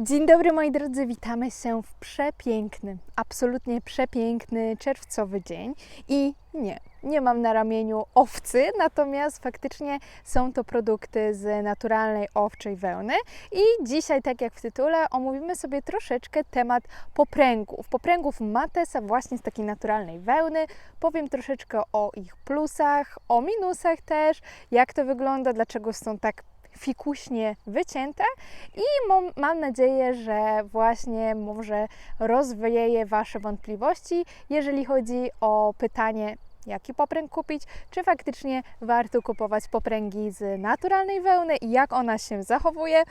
Dzień dobry moi drodzy, witamy się w przepiękny, absolutnie przepiękny czerwcowy dzień. I nie, nie mam na ramieniu owcy, natomiast faktycznie są to produkty z naturalnej owczej wełny. I dzisiaj, tak jak w tytule, omówimy sobie troszeczkę temat popręgów, popręgów Matesa właśnie z takiej naturalnej wełny, powiem troszeczkę o ich plusach, o minusach też, jak to wygląda, dlaczego są tak fikuśnie wycięte i mam, mam nadzieję, że właśnie może rozwieje Wasze wątpliwości, jeżeli chodzi o pytanie, jaki popręg kupić, czy faktycznie warto kupować popręgi z naturalnej wełny i jak ona się zachowuje,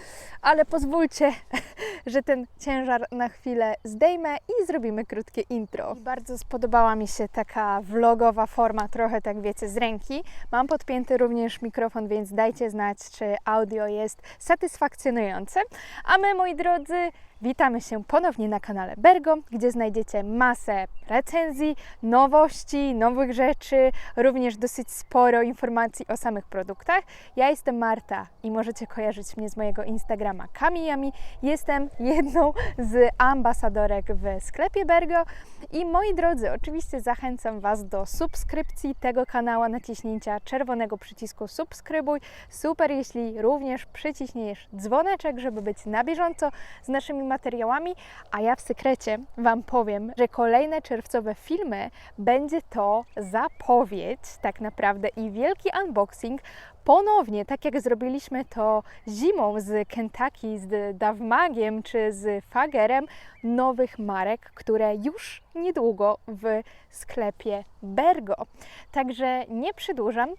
ale pozwólcie, że ten ciężar na chwilę zdejmę i zrobimy krótkie intro. I bardzo spodobała mi się taka vlogowa forma, trochę tak wiecie, z ręki. Mam podpięty również mikrofon, więc dajcie znać, czy audio jest satysfakcjonujące. A my, moi drodzy, Witamy się ponownie na kanale Bergo, gdzie znajdziecie masę recenzji, nowości, nowych rzeczy, również dosyć sporo informacji o samych produktach. Ja jestem Marta i możecie kojarzyć mnie z mojego Instagrama Kamijami. Jestem jedną z ambasadorek w sklepie Bergo i moi drodzy, oczywiście zachęcam Was do subskrypcji tego kanału, naciśnięcia czerwonego przycisku subskrybuj. Super, jeśli również przyciśniesz dzwoneczek, żeby być na bieżąco z naszymi materiałami, a ja w sekrecie Wam powiem, że kolejne czerwcowe filmy będzie to zapowiedź tak naprawdę i wielki unboxing ponownie, tak jak zrobiliśmy to zimą z Kentucky, z Davmagiem czy z Fagerem, nowych marek, które już niedługo w sklepie Bergo. Także nie przedłużam.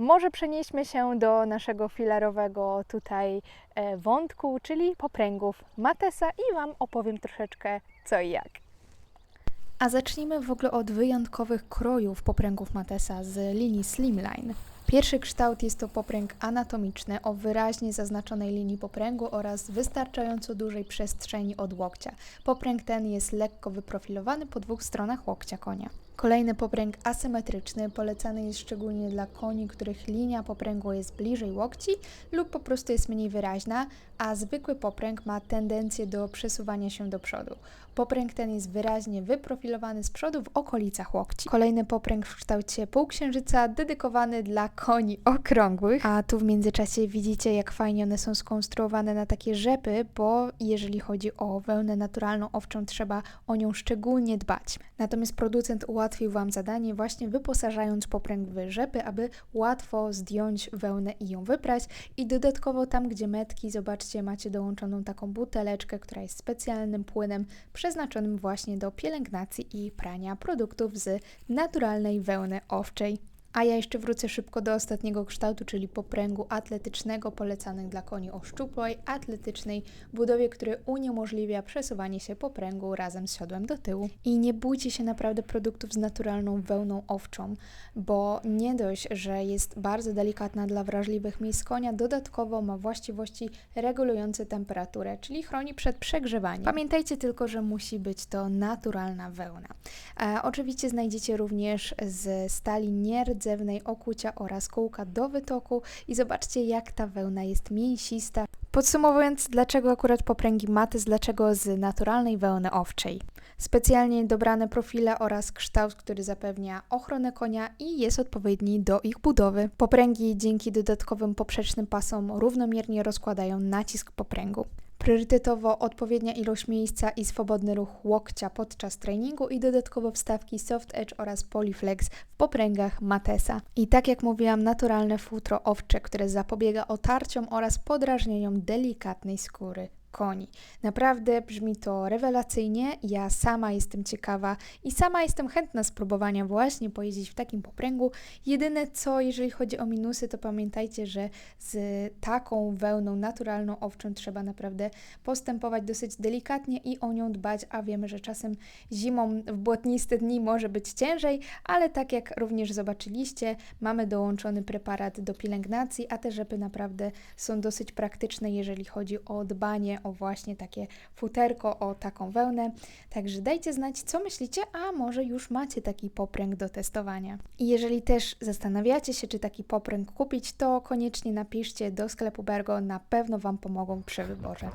Może przenieśmy się do naszego filarowego tutaj e, wątku, czyli popręgów Matesa i Wam opowiem troszeczkę co i jak. A zacznijmy w ogóle od wyjątkowych krojów popręgów Matesa z linii Slimline. Pierwszy kształt jest to popręg anatomiczny o wyraźnie zaznaczonej linii popręgu oraz wystarczająco dużej przestrzeni od łokcia. Popręg ten jest lekko wyprofilowany po dwóch stronach łokcia konia. Kolejny popręg asymetryczny polecany jest szczególnie dla koni, których linia popręgu jest bliżej łokci lub po prostu jest mniej wyraźna, a zwykły popręg ma tendencję do przesuwania się do przodu. Popręg ten jest wyraźnie wyprofilowany z przodu w okolicach łokci. Kolejny popręg w kształcie półksiężyca dedykowany dla koni okrągłych, a tu w międzyczasie widzicie jak fajnie one są skonstruowane na takie rzepy, bo jeżeli chodzi o wełnę naturalną owczą trzeba o nią szczególnie dbać. Natomiast producent ułatwił Wam zadanie właśnie wyposażając popręg w rzepy, aby łatwo zdjąć wełnę i ją wyprać i dodatkowo tam gdzie metki, zobaczcie macie dołączoną taką buteleczkę, która jest specjalnym płynem przeznaczonym właśnie do pielęgnacji i prania produktów z naturalnej wełny owczej. A ja jeszcze wrócę szybko do ostatniego kształtu, czyli popręgu atletycznego, polecanych dla koni o szczupłej, atletycznej budowie, który uniemożliwia przesuwanie się popręgu razem z siodłem do tyłu. I nie bójcie się naprawdę produktów z naturalną wełną owczą, bo nie dość, że jest bardzo delikatna dla wrażliwych miejsc konia, dodatkowo ma właściwości regulujące temperaturę, czyli chroni przed przegrzewaniem. Pamiętajcie tylko, że musi być to naturalna wełna. E, oczywiście znajdziecie również z stali nierdzewnej rdzewnej, okucia oraz kółka do wytoku i zobaczcie jak ta wełna jest mięsista. Podsumowując, dlaczego akurat popręgi matys, dlaczego z naturalnej wełny owczej. Specjalnie dobrane profile oraz kształt, który zapewnia ochronę konia i jest odpowiedni do ich budowy. Popręgi dzięki dodatkowym poprzecznym pasom równomiernie rozkładają nacisk popręgu. Priorytetowo odpowiednia ilość miejsca i swobodny ruch łokcia podczas treningu i dodatkowo wstawki Soft Edge oraz Polyflex w popręgach Matesa. I tak jak mówiłam, naturalne futro owcze, które zapobiega otarciom oraz podrażnieniom delikatnej skóry koni. Naprawdę brzmi to rewelacyjnie. Ja sama jestem ciekawa i sama jestem chętna spróbowania właśnie pojeździć w takim popręgu. Jedyne co, jeżeli chodzi o minusy, to pamiętajcie, że z taką wełną naturalną owczą trzeba naprawdę postępować dosyć delikatnie i o nią dbać, a wiemy, że czasem zimą w błotniste dni może być ciężej, ale tak jak również zobaczyliście, mamy dołączony preparat do pielęgnacji, a te rzepy naprawdę są dosyć praktyczne, jeżeli chodzi o dbanie o właśnie takie futerko, o taką wełnę. Także dajcie znać, co myślicie, a może już macie taki popręg do testowania. I jeżeli też zastanawiacie się, czy taki popręg kupić, to koniecznie napiszcie do sklepu Bergo, na pewno Wam pomogą przy wyborze.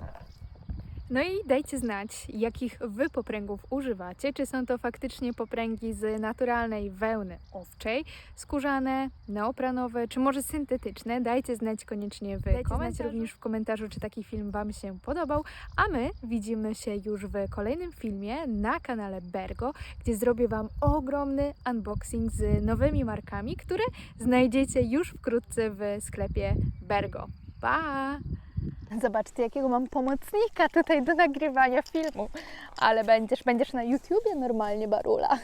No i dajcie znać, jakich Wy popręgów używacie. Czy są to faktycznie popręgi z naturalnej wełny owczej, skórzane, neopranowe, czy może syntetyczne. Dajcie znać koniecznie w Dajcie znać komentarzu. również w komentarzu, czy taki film Wam się podobał. A my widzimy się już w kolejnym filmie na kanale Bergo, gdzie zrobię Wam ogromny unboxing z nowymi markami, które znajdziecie już wkrótce w sklepie Bergo. Pa! Zobaczcie, jakiego mam pomocnika tutaj do nagrywania filmu. Ale będziesz, będziesz na YouTubie normalnie, Barula.